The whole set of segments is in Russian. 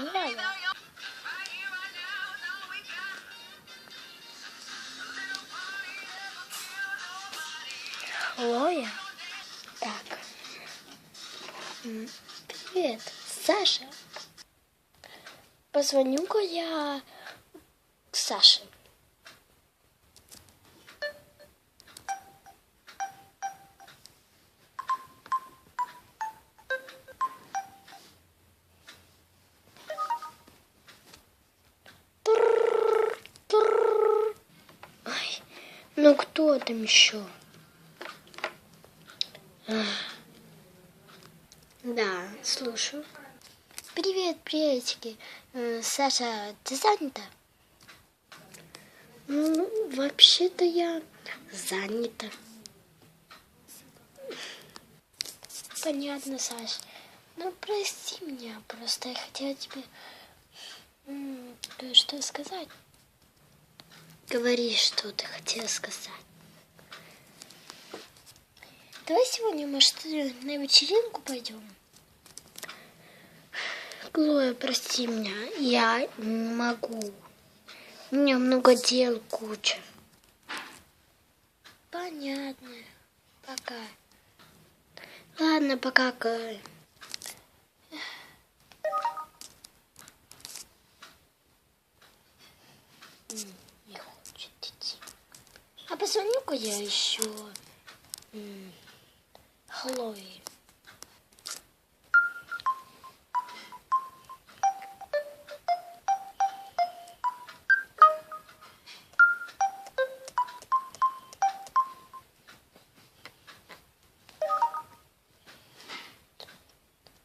милая. Хлоя? Так. Привет, Саша. Позвоню-ка я к Саше. Ну кто там еще? Да, слушаю. Привет, приветики. Э, Саша, ты занята? Ну, вообще-то я занята. Понятно, Саш. Ну, прости меня, просто я хотела тебе кое-что сказать. Говори, что ты хотела сказать. Давай сегодня, может, на вечеринку пойдем? Глоя, прости меня, я не могу. У меня много дел, куча. Понятно. Пока. Ладно, пока, Кай. М, Не хочет идти. А позвоню-ка я еще.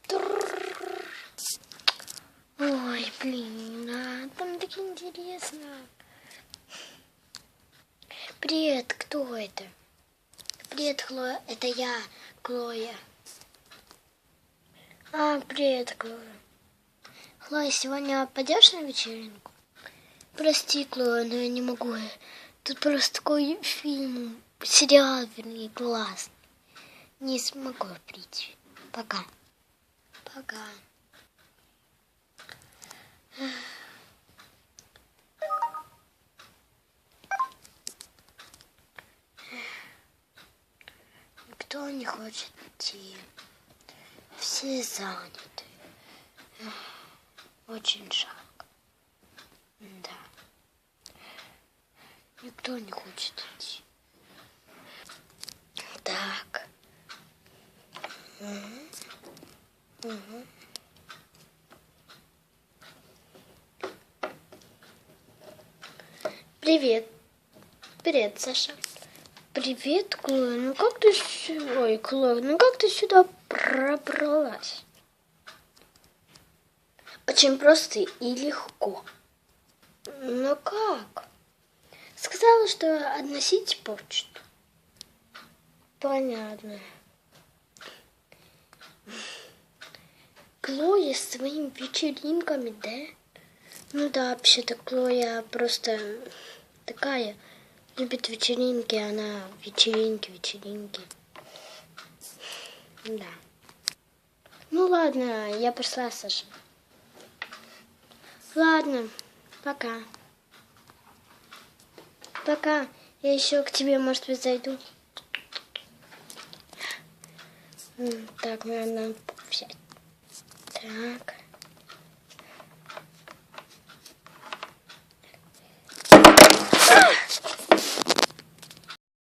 Трррр. Ой, блин, а там так интересно. Привет, кто это? Привет, Хлоя. Это я, Хлоя. А, привет, Хлоя. Хлоя, сегодня пойдешь на вечеринку? Прости, Хлоя, но я не могу. Тут просто такой фильм, сериал, вернее, классный. Не смогу прийти. Пока. Пока. Никто не хочет идти. Все заняты. Очень жалко. Да. Никто не хочет идти. Так. Мгм. Мгм. Привет. Привет, Саша. Привет, Клоя. Ну как ты Ой, Клоя, ну как ты сюда пробралась? Очень просто и легко. Ну как? Сказала, что относить почту. Понятно. Клоя с своими вечеринками, да? Ну да, вообще-то Клоя просто такая. Любит вечеринки, она вечеринки, вечеринки. Да. Ну ладно, я пошла, Саша. Ладно, пока. Пока. Я еще к тебе, может быть, зайду. Так, надо взять. Так.